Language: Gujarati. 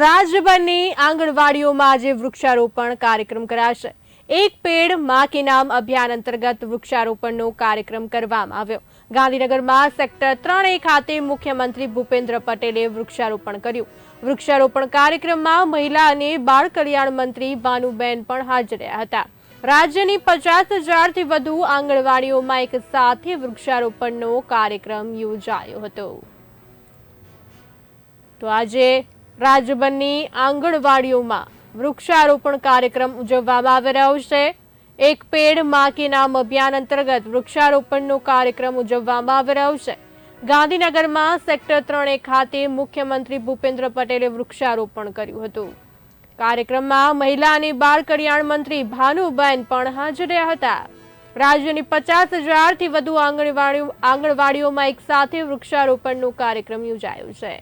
રાજ્યભરની આંગણવાડીઓમાં આજે વૃક્ષારોપણ કાર્યક્રમ કરાશે. એક પેડમાં કે નામ અભિયાન અંતર્ગત વૃક્ષારોપણનો કાર્યક્રમ કરવામાં આવ્યો. ગાંધીનગરમાં સેક્ટર ત્રણ એ ખાતે મુખ્યમંત્રી ભૂપેન્દ્ર પટેલે વૃક્ષારોપણ કર્યું. વૃક્ષારોપણ કાર્યક્રમમાં મહિલા અને બાળ કલ્યાણ મંત્રી ભાનુબેન પણ હાજર રહ્યા હતા. રાજ્યની પચાસ હજારથી વધુ આંગણવાડીઓમાં એક સાથે વૃક્ષારોપણનો કાર્યક્રમ યોજાયો હતો. તો આજે રાજ્યભરની આંગણવાડીઓમાં વૃક્ષારોપણ કાર્યક્રમ ઉજવવામાં આવી રહ્યો છે. એક પેડમાં કે નામ અભિયાન અંતર્ગત વૃક્ષારોપણનો કાર્યક્રમ ઉજવવામાં આવી રહ્યો છે. ગાંધીનગરમાં સેક્ટર ત્રણે ખાતે મુખ્યમંત્રી ભૂપેન્દ્ર પટેલે વૃક્ષારોપણ કર્યું હતું. કાર્યક્રમમાં મહિલા અને બાળ કલ્યાણ મંત્રી ભાનુબેન પણ હાજર રહ્યા હતા. રાજ્યની પચાસ હજારથી વધુ આંગણવાડીઓ આંગણવાડીઓમાં એક સાથે વૃક્ષારોપણનો કાર્યક્રમ યોજાયો છે.